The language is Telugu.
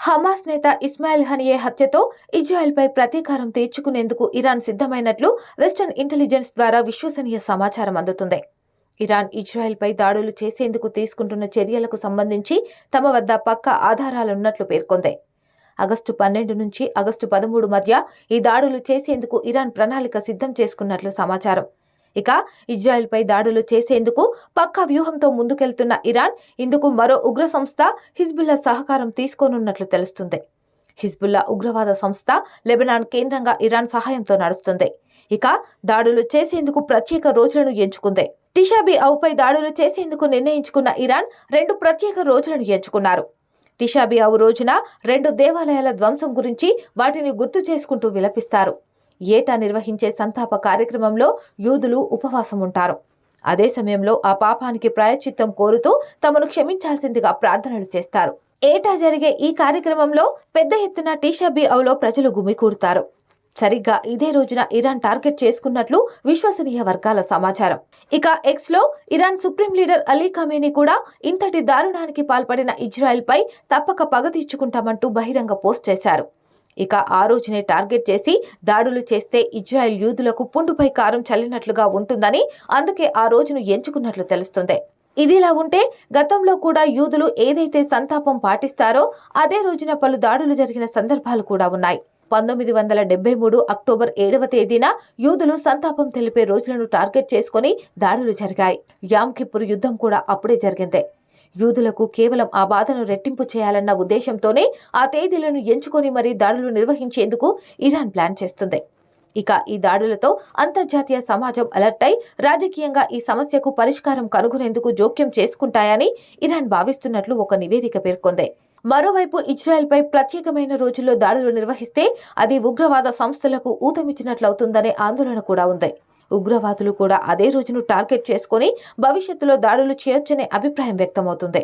హమాస్ నేత ఇస్మాయిల్ హనియే హత్యతో ఇజ్రాయెల్పై ప్రతీకారం తీర్చుకునేందుకు ఇరాన్ సిద్ధమైనట్లు వెస్టర్న్ ఇంటెలిజెన్స్ ద్వారా విశ్వసనీయ సమాచారం అందుతుంది. ఇరాన్ ఇజ్రాయెల్పై దాడులు చేసేందుకు తీసుకుంటున్న చర్యలకు సంబంధించి తమ వద్ద పక్కా ఆధారాలున్నట్లు పేర్కొంది. ఆగస్టు పన్నెండు నుంచి ఆగస్టు పదమూడు మధ్య ఈ దాడులు చేసేందుకు ఇరాన్ ప్రణాళిక సిద్ధం చేసుకున్నట్లు సమాచారం. ఇక ఇజ్రాయెల్పై దాడులు చేసేందుకు పక్కా వ్యూహంతో ముందుకెళ్తున్న ఇరాన్ ఇందుకు మరో ఉగ్ర సంస్థ హిజ్బుల్లా సహకారం తీసుకోనున్నట్లు తెలుస్తుంది. హిజ్బుల్లా ఉగ్రవాద సంస్థ లెబనాన్ కేంద్రంగా ఇరాన్ సహాయంతో నడుస్తుంది. ఇక దాడులు చేసేందుకు ప్రత్యేక రోజులను ఎంచుకుంది. టిషాబి అవుపై దాడులు చేసేందుకు నిర్ణయించుకున్న ఇరాన్ రెండు ప్రత్యేక రోజులను ఎంచుకున్నారు. టిషాబి అవు రోజున రెండు దేవాలయాల ధ్వంసం గురించి వాటిని గుర్తు చేసుకుంటూ విలపిస్తారు. ఏటా నిర్వహించే సంతాప కార్యక్రమంలో యూదులు ఉపవాసం ఉంటారు అదే సమయంలో ఆ పాపానికి ప్రాయచిత్తం కోరుతూ తమను క్షమించాల్సిందిగా ప్రార్థనలు చేస్తారు. ఏటా జరిగే ఈ కార్యక్రమంలో పెద్ద ఎత్తున టీషాబీ అవులో ప్రజలు గుమికూడతారు. సరిగ్గా ఇదే రోజున ఇరాన్ టార్గెట్ చేసుకున్నట్లు విశ్వసనీయ వర్గాల సమాచారం. ఇక ఎక్స్లో Iran supreme leader Ali Khamenei కూడా ఇంతటి దారుణానికి పాల్పడిన ఇజ్రాయెల్ పై తప్పక పగ తీర్చుకుంటామంటూ బహిరంగ పోస్ట్ చేశారు. ఇక ఆ రోజునే టార్గెట్ చేసి దాడులు చేస్తే ఇజ్రాయెల్ యూదులకు పుండుపై కారం చల్లినట్లుగా ఉంటుందని అందుకే ఆ రోజును ఎంచుకున్నట్లు తెలుస్తుంది. ఇదిలా ఉంటే గతంలో కూడా యూదులు ఏదైతే సంతాపం పాటిస్తారో అదే రోజున పలు దాడులు జరిగిన సందర్భాలు కూడా ఉన్నాయి. పంతొమ్మిది వందల డెబ్బై మూడు అక్టోబర్ ఏడవ తేదీన యూదులు సంతాపం తెలిపే రోజులను టార్గెట్ చేసుకుని దాడులు జరిగాయి. యామ్ కిప్పుర్ యుద్ధం కూడా అప్పుడే జరిగింది. యూదులకు కేవలం ఆ బాధను రెట్టింపు చేయాలన్న ఉద్దేశంతోనే ఆ తేదీలను ఎంచుకొని మరీ దాడులు నిర్వహించేందుకు ఇరాన్ ప్లాన్ చేస్తుంది. ఇక ఈ దాడులతో అంతర్జాతీయ సమాజం అలర్ట్ అయి రాజకీయంగా ఈ సమస్యకు పరిష్కారం కనుగొనేందుకు జోక్యం చేసుకుంటాయని ఇరాన్ భావిస్తున్నట్లు ఒక నివేదిక పేర్కొంది. మరోవైపు ఇజ్రాయెల్పై ప్రత్యేకమైన రోజుల్లో దాడులు నిర్వహిస్తే అది ఉగ్రవాద సంస్థలకు ఊతమిచ్చినట్లవుతుందనే ఆందోళన కూడా ఉంది. ఉగ్రవాదులు కూడా అదే రోజును టార్గెట్ చేసుకుని భవిష్యత్తులో దాడులు చేయొచ్చనే అభిప్రాయం వ్యక్తమవుతుంది.